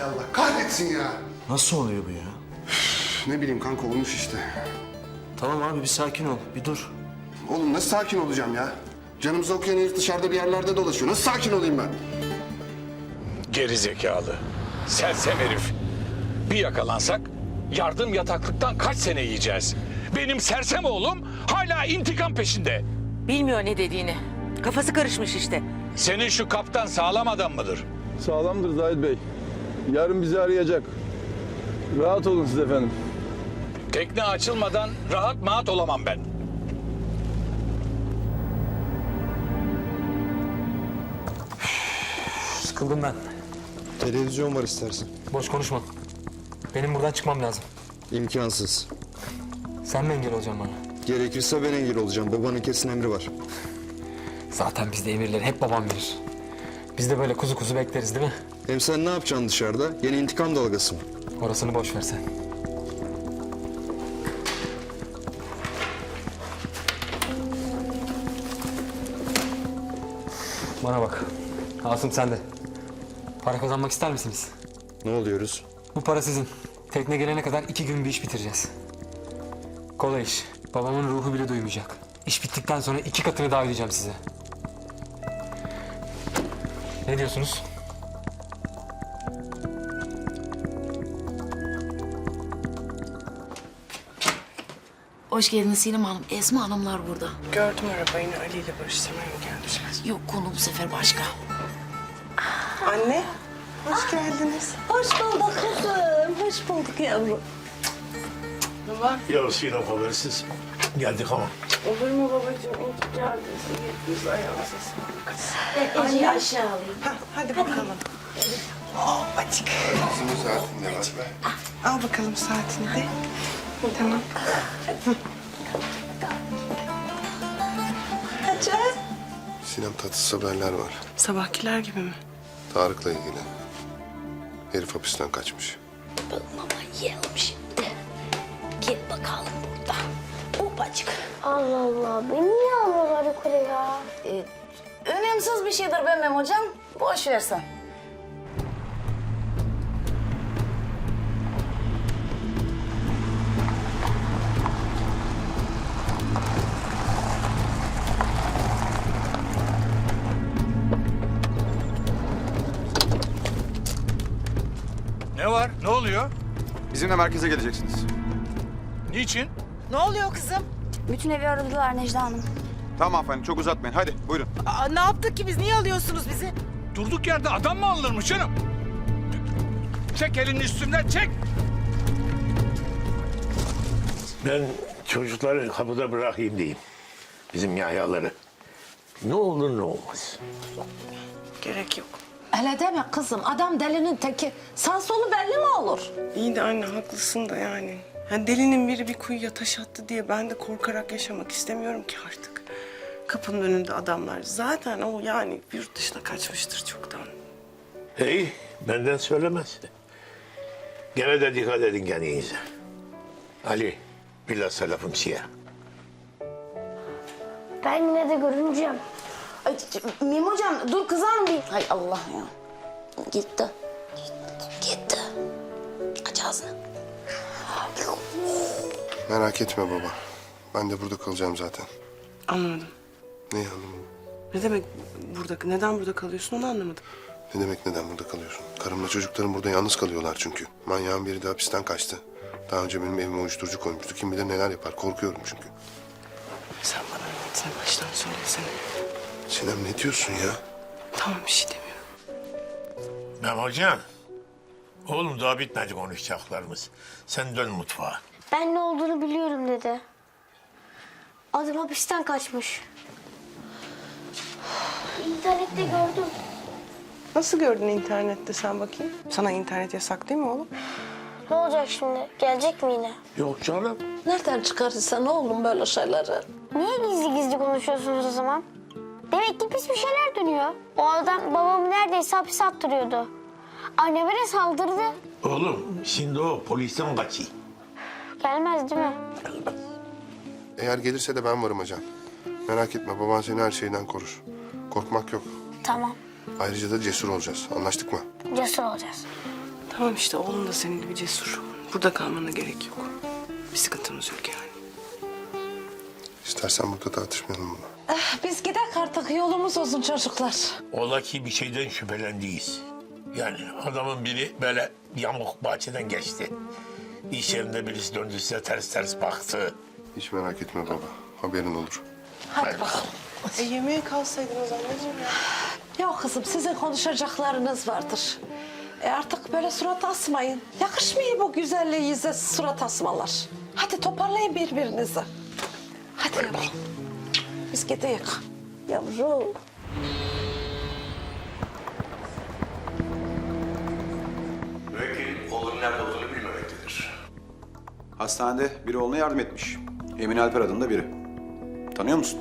Hay Allah kahretsin ya. Nasıl oluyor bu ya? Üf, Ne bileyim kanka olmuş işte. Tamam abi bir sakin ol. Bir dur. Oğlum nasıl sakin olacağım ya? Canımıza okuyan herif dışarıda bir yerlerde dolaşıyor. Nasıl sakin olayım ben? Geri zekalı. Sersem herif. Bir yakalansak yardım yataklıktan kaç sene yiyeceğiz? Benim sersem oğlum hala intikam peşinde. Bilmiyor ne dediğini. Kafası karışmış işte. Senin şu kaptan sağlam adam mıdır? Sağlamdır Zahid Bey. Yarın bizi arayacak. Rahat olun siz efendim. Tekne açılmadan rahat maat olamam ben. Sıkıldım ben. Televizyon var istersen. Boş konuşma. Benim buradan çıkmam lazım. İmkansız. Sen mi engel olacaksın bana? Gerekirse ben engel olacağım. Babanın kesin emri var. Zaten bizde emirleri hep babam verir. Biz de böyle kuzu kuzu bekleriz değil mi? Hem sen ne yapacaksın dışarıda? Yeni intikam dalgası mı? Orasını boş ver sen. Bana bak. Asım sen de. Para kazanmak ister misiniz? Ne oluyoruz? Bu para sizin. Tekne gelene kadar iki gün bir iş bitireceğiz. Kolay iş. Babamın ruhu bile duymayacak. İş bittikten sonra iki katını daha ödeyeceğim size. Ne diyorsunuz? Hoş geldiniz Sinem Hanım. Esma Hanımlar burada. Gördüm arabayı Ali ile barıştırmaya mı gelmişler? Yok konu bu sefer başka. Anne, hoş geldiniz. Hoş bulduk kızım. Hoş bulduk yavrum. Ne var? Ya Sinem habersiz. Geldik ama. Olur mu babacığım? İyi ki geldiniz. Yetiniz ayağınıza sağlık. Ece'yi aşağı alayım. Hah, hadi bakalım. Hoppacık. Bizim saatinde var be. Al bakalım saatini de. Tamam. Ece. Sinem tatsız haberler var. Sabahkiler gibi mi? Tarık'la ilgili. Herif hapisten kaçmış. Mama yiyelim şimdi. Gel bakalım burada. Ufacık. Allah Allah. Beni niye almıyorlar yukarı ya? Ee, önemsiz bir şeydir benim hocam. Boş versen. Ne var? Ne oluyor? Bizimle merkeze geleceksiniz. Niçin? Ne oluyor kızım? Bütün evi aradılar Necla Hanım. Tamam efendim çok uzatmayın. Hadi buyurun. Aa, ne yaptık ki biz? Niye alıyorsunuz bizi? Durduk yerde adam mı alınırmış canım? Çek elini üstümden çek. Ben çocukları kapıda bırakayım diyeyim. Bizim yayaları. Ne olur ne olmaz. Gerek yok. Hele deme kızım. Adam delinin teki. Sağ solu belli mi olur? İyi de anne haklısın da yani. Ha, delinin biri bir kuyuya taş attı diye ben de korkarak yaşamak istemiyorum ki artık. Kapının önünde adamlar. Zaten o yani yurt dışına kaçmıştır çoktan. Hey, benden söylemez. Gene de dikkat edin kendinize. Ali, bilhassa lafım siyah. Ben yine de görüneceğim. Ay, Mim hocam dur kızar mı? Hay Allah ya. Gitti. Gitti. Aç ağzını. Merak etme baba. Ben de burada kalacağım zaten. Anlamadım. Neyi anlamadım? Ne demek burada, neden burada kalıyorsun onu anlamadım. Ne demek neden burada kalıyorsun? Karımla çocuklarım burada yalnız kalıyorlar çünkü. Manyağın biri de hapisten kaçtı. Daha önce benim evime uyuşturucu koymuştu. Kim bilir neler yapar. Korkuyorum çünkü. Sen bana sen baştan söylesene. Sinem ne diyorsun ya? Tamam bir şey demiyorum. Mem hocam. Oğlum daha bitmedi konuşacaklarımız. Sen dön mutfağa. Ben ne olduğunu biliyorum dedi. Adam hapisten kaçmış. İnternette gördüm. Nasıl gördün internette sen bakayım? Sana internet yasak değil mi oğlum? Ne olacak şimdi? Gelecek mi yine? Yok canım. Nereden çıkarırsan oğlum böyle şeyleri? Niye gizli gizli konuşuyorsunuz o zaman? Demek ki pis bir şeyler dönüyor. O adam babamı neredeyse hapise attırıyordu. Anneme de saldırdı. Oğlum şimdi o polisten kaçıyor. Gelmez değil mi? Eğer gelirse de ben varım hocam. Merak etme baban seni her şeyden korur. Korkmak yok. Tamam. Ayrıca da cesur olacağız. Anlaştık mı? Cesur olacağız. Tamam işte oğlum da senin gibi cesur. Burada kalmana gerek yok. Bir sıkıntımız yok yani. İstersen burada tartışmayalım bunu. Eh, biz gidelim artık yolumuz uzun çocuklar. Ola ki bir şeyden şüphelendiyiz. Yani adamın biri böyle yamuk bahçeden geçti. İş yerinde birisi döndü size ters ters baktı. Hiç merak etme baba. Haberin olur. Hadi bakalım. E yemeğe kalsaydınız anneciğim ya. Yok kızım sizin konuşacaklarınız vardır. E artık böyle surat asmayın. Yakışmıyor bu güzelliğinize surat asmalar. Hadi toparlayın birbirinizi. Hadi yavrum. Biz gidelim. Yavrum. Müvekkil oğlunun nerede olduğunu bilmemektedir. Hastanede biri oğluna yardım etmiş. Emin Alper adında biri. Tanıyor musun?